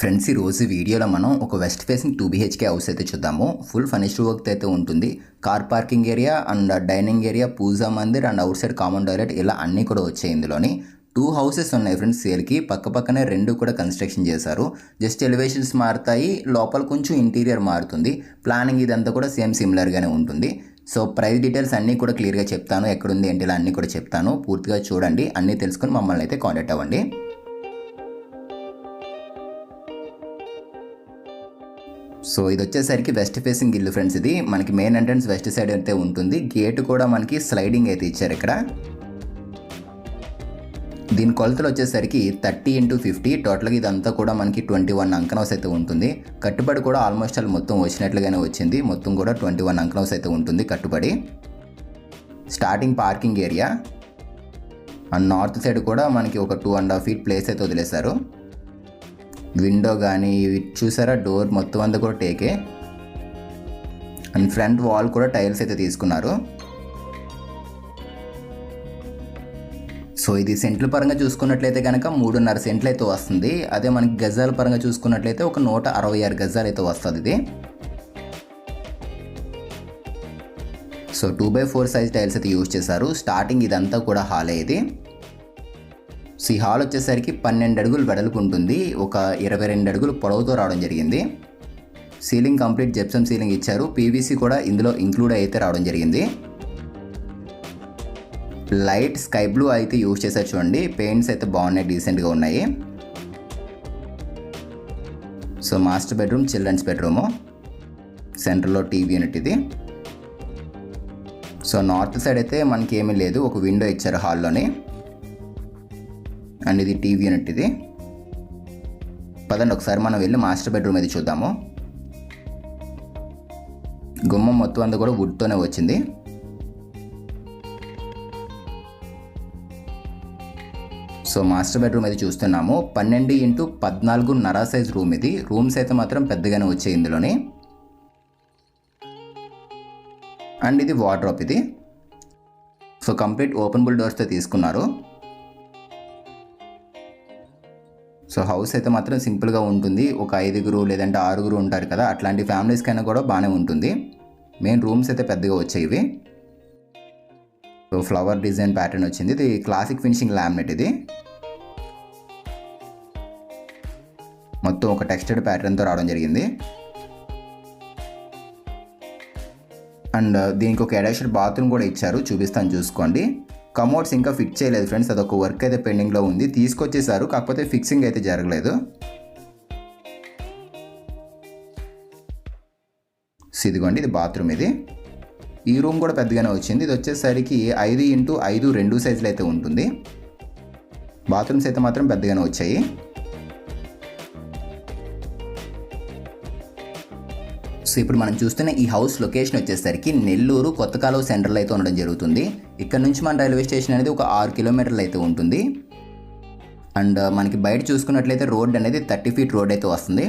Friends ఈ రోజు వీడియోలో మనం ఒక west facing two BHK house అయితే చూద్దాము. ఫుల్ ఫర్నిష్డ్ వర్క్ అయితే ఉంటుంది. Car parking area and dining area puja mandir and outside common toilet ఇలా అన్నీ కూడా వచ్చాయి ఇందులోని. టూ హౌసెస్ ఉన్నాయి ఫ్రెండ్స్ సేల్కి పక్క పక్కనే రెండు కూడా కన్స్ట్రక్షన్ చేశారు. జస్ట్ ఎలివేషన్స్ మారుతాయి. లోపల కొంచెం ఇంటీరియర్ మారుతుంది. ప్లానింగ్ ఇదంతా కూడా సేమ్ సిమిలర్గానే ఉంటుంది. సో ప్రైస్ డీటెయిల్స్ అన్నీ కూడా క్లియర్గా చెప్తాను. ఎక్కడుంది ఏంటి ఇలా అన్నీ కూడా చెప్తాను. పూర్తిగా చూడండి. అన్నీ తెలుసుకొని మమ్మల్ని అయితే కాంటాక్ట్ అవ్వండి. సో ఇది వచ్చేసరికి వెస్ట్ ఫేసింగ్ ఇల్లు ఫ్రెండ్స్ ఇది. మనకి మెయిన్ ఎంట్రన్స్ వెస్ట్ సైడ్ అయితే ఉంటుంది. గేట్ కూడా మనకి స్లైడింగ్ అయితే ఇచ్చారు ఇక్కడ. దీని కొలతలు వచ్చేసరికి థర్టీ ఇంటూ ఫిఫ్టీ. టోటల్గా ఇదంతా కూడా మనకి ట్వంటీ వన్ అంకనౌస్ అయితే ఉంటుంది. కట్టుబడి కూడా ఆల్మోస్ట్ ఆల్ మొత్తం వచ్చినట్లుగానే వచ్చింది. మొత్తం కూడా ట్వంటీ వన్ అంకనౌస్ అయితే ఉంటుంది కట్టుబడి. Starting parking area and north side కూడా మనకి ఒక two and half feet place అయితే వదిలేశారు. విండో కానీ ఇవి చూసారా? డోర్ మొత్తం అంతా కూడా టేకే అండ్ ఫ్రంట్ వాల్ కూడా టైల్స్ అయితే తీసుకున్నారు. సో ఇది సెంట్ల పరంగా చూసుకున్నట్లయితే కనుక మూడున్నర సెంట్లు అయితే వస్తుంది. అదే మనకి గజాల పరంగా చూసుకున్నట్లయితే ఒక నూట అరవై ఆరు గజాలు అయితే వస్తుంది ఇది. So two by four size tiles అయితే యూజ్ చేశారు. స్టార్టింగ్ ఇదంతా కూడా హాలే ఇది. సో ఈ హాల్ వచ్చేసరికి పన్నెండు అడుగులు వెడల్పు ఉంటుంది. ఒక ఇరవై రెండు అడుగులు పొడవుతో రావడం జరిగింది. సీలింగ్ కంప్లీట్ జెప్సమ్ సీలింగ్ ఇచ్చారు. పీవీసీ కూడా ఇందులో ఇంక్లూడ్ అయితే రావడం జరిగింది. లైట్ స్కై బ్లూ అయితే యూజ్ చేశారు చూడండి. పెయింట్స్ అయితే బాగున్నాయి డీసెంట్గా ఉన్నాయి. So master bedroom children's bedroom. సెంటర్లో టీవీ యూనిట్ ఇది. సో నార్త్ సైడ్ అయితే మనకి ఏమీ లేదు. ఒక విండో ఇచ్చారు హాల్లోని. అండ్ ఇది టీవీ యూనిట్ ఇది పదండి ఒకసారి మనం వెళ్ళి మాస్టర్ బెడ్రూమ్ అది చూద్దాము. గుమ్మం మొత్తం అంతా కూడా వుడ్తోనే వచ్చింది. సో మాస్టర్ బెడ్రూమ్ అయితే చూస్తున్నాము. పన్నెండు ఇంటూ పద్నాలుగు నరా సైజ్ రూమ్ ఇది. రూమ్స్ అయితే మాత్రం పెద్దగానే వచ్చాయి ఇందులోని. అండ్ ఇది వార్డ్రాప్ ఇది. సో కంప్లీట్ ఓపెన్బుల్ డోర్స్తో తీసుకున్నారు. సో హౌస్ అయితే మాత్రం సింపుల్గా ఉంటుంది. ఒక ఐదుగురు లేదంటే ఆరుగురు ఉంటారు కదా అట్లాంటి ఫ్యామిలీస్కైనా కూడా బాగానే ఉంటుంది. మెయిన్ రూమ్స్ అయితే పెద్దగా వచ్చాయి ఇవి. సో ఫ్లవర్ డిజైన్ ప్యాటర్న్ వచ్చింది. ఇది క్లాసిక్ ఫినిషింగ్ లామినేట్ ఇది. మొత్తం ఒక టెక్స్టెడ్ ప్యాటర్న్తో రావడం జరిగింది. అండ్ దీనికి ఒక అటాచ్డ్ బాత్రూమ్ కూడా ఇచ్చారు. చూపిస్తాను చూసుకోండి. కమోడ్స్ ఇంకా ఫిట్ చేయలేదు ఫ్రెండ్స్ అదొక వర్క్ అయితే పెండింగ్లో ఉంది. తీసుకొచ్చేసారు కాకపోతే ఫిక్సింగ్ అయితే జరగలేదు. ఇదిగోండి ఇది బాత్రూమ్ ఇది. ఈ రూమ్ కూడా పెద్దగానే వచ్చింది. ఇది వచ్చేసరికి ఐదు ఇంటూ ఐదు రెండు సైజులు అయితే ఉంటుంది. బాత్రూమ్స్ అయితే మాత్రం పెద్దగానే వచ్చాయి. సో ఇప్పుడు మనం చూస్తున్న ఈ హౌస్ లొకేషన్ వచ్చేసరికి నెల్లూరు కొత్త కాలువ సెంటర్లో అయితే ఉండడం జరుగుతుంది. ఇక్కడ నుంచి మన రైల్వే స్టేషన్ అనేది ఒక ఆరు కిలోమీటర్లు అయితే ఉంటుంది. అండ్ మనకి బయట చూసుకున్నట్లయితే రోడ్ అనేది థర్టీ ఫీట్ రోడ్ అయితే వస్తుంది.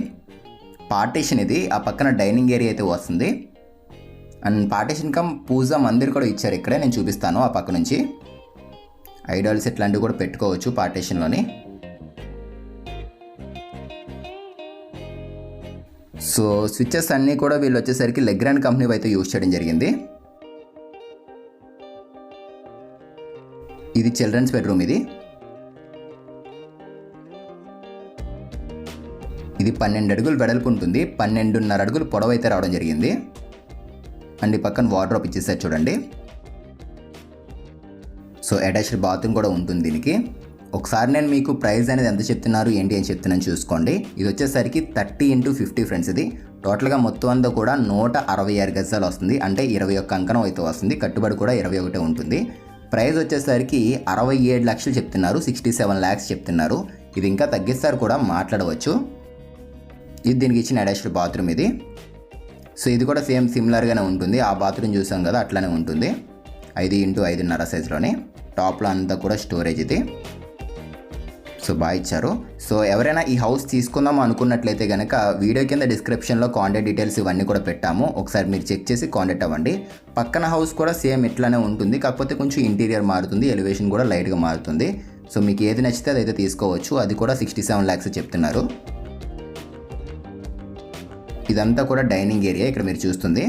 పార్టీషన్ ఇది ఆ పక్కన డైనింగ్ ఏరియా అయితే వస్తుంది. And partition cum puja mandir కూడా ఇచ్చారు ఇక్కడే నేను చూపిస్తాను ఆ పక్క నుంచి. ఐడాల్స్ ఇట్లాంటివి కూడా పెట్టుకోవచ్చు పార్టీషన్లోని. సో స్విచ్చెస్ అన్నీ కూడా వీళ్ళు వచ్చేసరికి లెగ్రాండ్ కంపెనీ అయితే యూజ్ చేయడం జరిగింది. ఇది చిల్డ్రన్స్ బెడ్రూమ్ ఇది. ఇది పన్నెండు అడుగులు వెడల్పు ఉంటుంది. పన్నెండున్నర అడుగులు పొడవు అయితే రావడం జరిగింది. అండ్ ఈ పక్కన వాటర్ ఇచ్చేసారు చూడండి. సో అటాచ్డ్ బాత్రూమ్ కూడా ఉంటుంది దీనికి. ఒకసారి నేను మీకు ప్రైస్ అనేది ఎంత చెప్తున్నారు ఏంటి అని చెప్తున్నాను చూసుకోండి. ఇది వచ్చేసరికి థర్టీ ఇంటూ ఫిఫ్టీ ఫ్రెండ్స్ ఇది. టోటల్గా మొత్తం అంతా కూడా నూట అరవై ఆరు గజాలు వస్తుంది. అంటే ఇరవై ఒక్క అంకణం అయితే వస్తుంది. కట్టుబడి కూడా ఇరవై ఒకటే ఉంటుంది. ప్రైస్ వచ్చేసరికి అరవై ఏడు లక్షలు చెప్తున్నారు. సిక్స్టీ సెవెన్ ల్యాక్స్ చెప్తున్నారు. ఇది ఇంకా తగ్గిస్తారు కూడా మాట్లాడవచ్చు. ఇది దీనికి ఇచ్చిన అటాచ్డ్ బాత్రూమ్ ఇది. సో ఇది కూడా సేమ్ సిమిలర్గానే ఉంటుంది. ఆ బాత్రూమ్ చూసాం కదా అట్లానే ఉంటుంది. ఐదు ఇంటూ ఐదున్నర సైజులోనే టాప్లో అంతా కూడా స్టోరేజ్ ఇది. సో బాగా ఇచ్చారు. సో ఎవరైనా ఈ హౌస్ తీసుకుందాం అనుకున్నట్లయితే కనుక వీడియో కింద డిస్క్రిప్షన్లో కాంటాక్ట్ డీటెయిల్స్ ఇవన్నీ కూడా పెట్టాము. ఒకసారి మీరు చెక్ చేసి కాంటాక్ట్ అవ్వండి. పక్కన హౌస్ కూడా సేమ్ ఇట్లానే ఉంటుంది. కాకపోతే కొంచెం ఇంటీరియర్ మారుతుంది. ఎలివేషన్ కూడా లైట్గా మారుతుంది. సో మీకు ఏది నచ్చితే అదైతే తీసుకోవచ్చు. అది కూడా సిక్స్టీ సెవెన్ ల్యాక్స్ చెప్తున్నారు. ఇదంతా కూడా డైనింగ్ ఏరియా ఇక్కడ మీరు చూస్తుంది.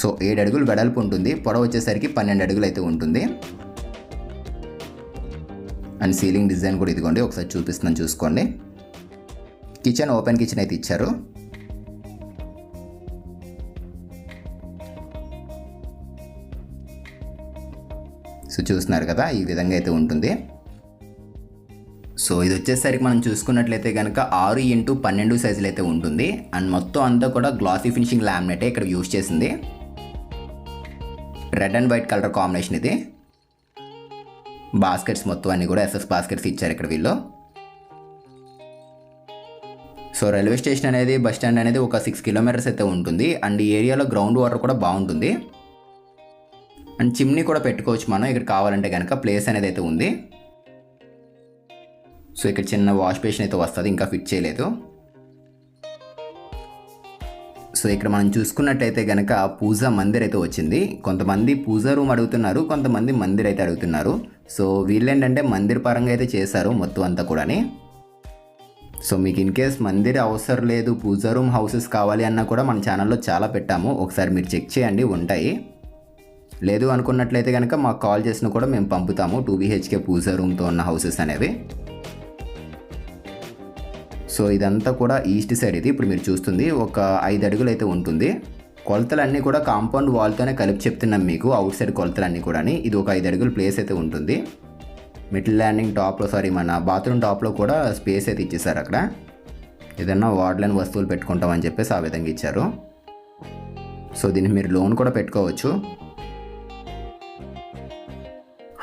సో ఏడు అడుగులు వెడల్పు ఉంటుంది. పొడవ వచ్చేసరికి పన్నెండు అడుగులు అయితే ఉంటుంది. అండ్ సీలింగ్ డిజైన్ కూడా ఇదిగోండి ఒకసారి చూపిస్తున్నాను చూసుకోండి. కిచెన్ ఓపెన్ కిచెన్ అయితే ఇచ్చారు. సో చూస్తున్నారు కదా ఈ విధంగా అయితే ఉంటుంది. సో ఇది వచ్చేసరికి మనం చూసుకున్నట్లయితే కనుక ఆరు ఇంటూ పన్నెండు సైజులు అయితే ఉంటుంది. అండ్ మొత్తం అంతా కూడా గ్లాసీ ఫినిషింగ్ లామినేటే ఇక్కడ యూజ్ చేసింది. Red and white colour combination ఇది. బాస్కెట్స్ మొత్తం అన్ని కూడా ఎస్ఎస్ బాస్కెట్స్ ఇచ్చారు ఇక్కడ వీళ్ళు. సో రైల్వే స్టేషన్ అనేది బస్ స్టాండ్ అనేది ఒక సిక్స్ కిలోమీటర్స్ అయితే ఉంటుంది. అండ్ ఈ ఏరియాలో గ్రౌండ్ వాటర్ కూడా బాగుంటుంది. అండ్ చిమ్నీ కూడా పెట్టుకోవచ్చు మనం. ఇక్కడ కావాలంటే కనుక ప్లేస్ అనేది అయితే ఉంది. సో ఇక్కడ చిన్న వాష్ బేషన్ అయితే వస్తుంది ఇంకా ఫిట్ చేయలేదు. సో ఇక్కడ మనం చూసుకున్నట్టయితే కనుక పూజా మందిర్ అయితే వచ్చింది. కొంతమంది పూజా రూమ్ అడుగుతున్నారు కొంతమంది మందిర్ అయితే అడుగుతున్నారు. సో వీళ్ళేంటంటే మందిర్ పరంగా అయితే చేశారు మొత్తం అంతా కూడాని. సో మీకు ఇన్ కేస్ మందిర్ అవసరం లేదు పూజా రూమ్ హౌసెస్ కావాలి అన్నా కూడా మన ఛానల్లో చాలా పెట్టాము. ఒకసారి మీరు చెక్ చేయండి ఉంటాయి. లేదు అనుకున్నట్లయితే కనుక మాకు కాల్ చేసిన కూడా మేము పంపుతాము టూ బీహెచ్కే పూజా రూమ్తో ఉన్న హౌసెస్ అనేవి. సో ఇదంతా కూడా ఈస్ట్ సైడ్ ఇది ఇప్పుడు మీరు చూస్తుంది ఒక ఐదు అడుగులు అయితే ఉంటుంది. కొలతలన్నీ కూడా కాంపౌండ్ వాల్తోనే కలిపి చెప్తున్నాం మీకు అవుట్ సైడ్ కొలతలన్నీ కూడా ఇది ఒక ఐదు అడుగుల ప్లేస్ అయితే ఉంటుంది. మిడిల్ ల్యాండింగ్ టాప్లో సారీ మన బాత్రూమ్ టాప్లో కూడా స్పేస్ అయితే ఇచ్చేసారు అక్కడ. ఏదన్నా వార్డ్లైన్ వస్తువులు పెట్టుకుంటామని చెప్పేసి ఆ విధంగా ఇచ్చారు. సో దీనికి మీరు లోన్ కూడా పెట్టుకోవచ్చు.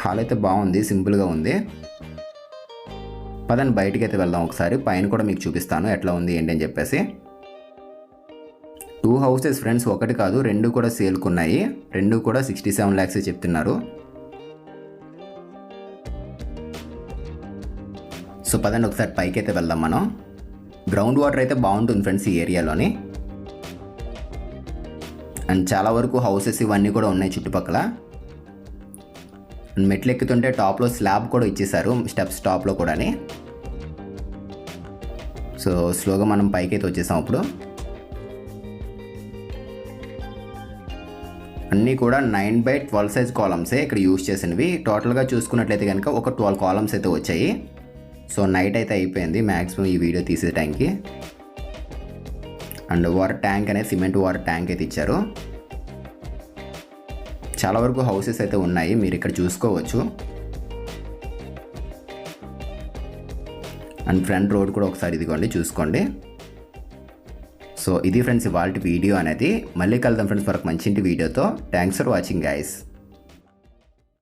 హాల్ అయితే బాగుంది సింపుల్గా ఉంది. పదండి బయటికి అయితే వెళ్దాం ఒకసారి. పైన కూడా మీకు చూపిస్తాను ఎట్లా ఉంది ఏంటి అని చెప్పేసి. హౌసెస్ ఫ్రెండ్స్ ఒకటి కాదు రెండు కూడా సేల్కున్నాయి. రెండు కూడా సిక్స్టీ సెవెన్ ల్యాక్స్ చెప్తున్నారు. సో పదండి ఒకసారి పైకి అయితే వెళ్దాం మనం. గ్రౌండ్ వాటర్ అయితే బాగుంటుంది ఫ్రెండ్స్ ఈ ఏరియాలోని. అండ్ చాలా వరకు హౌసెస్ ఇవన్నీ కూడా ఉన్నాయి చుట్టుపక్కల. అండ్ మెట్లు ఎక్కుతుంటే టాప్లో స్లాబ్ కూడా ఇచ్చేసారు స్టెప్స్ టాప్లో కూడాని. సో స్లోగా మనం పైకి అయితే వచ్చేసాం ఇప్పుడు. అన్నీ కూడా నైన్ బై ట్వెల్వ్ సైజ్ కాలమ్సే ఇక్కడ యూజ్ చేసినవి. టోటల్గా చూసుకున్నట్లయితే కనుక ఒక ట్వెల్వ్ కాలమ్స్ అయితే వచ్చాయి. సో నైట్ అయితే అయిపోయింది. మ్యాక్సిమం ఈ వీడియో తీసే టైంకి అండ్ వాటర్ ట్యాంక్ అనేది సిమెంట్ వాటర్ ట్యాంక్ అయితే ఇచ్చారు. చాలా వరకు హౌసెస్ అయితే ఉన్నాయి. మీరు ఇక్కడ చూసుకోవచ్చు. అండ్ ఫ్రంట్ రోడ్ కూడా ఒకసారి ఇదిగోండి చూసుకోండి. సో ఇది ఫ్రెండ్స్ ఇవాళ వీడియో అనేది. మళ్ళీ కలుద్దాం ఫ్రెండ్స్ మరొక మంచి వీడియోతో. Thanks for watching guys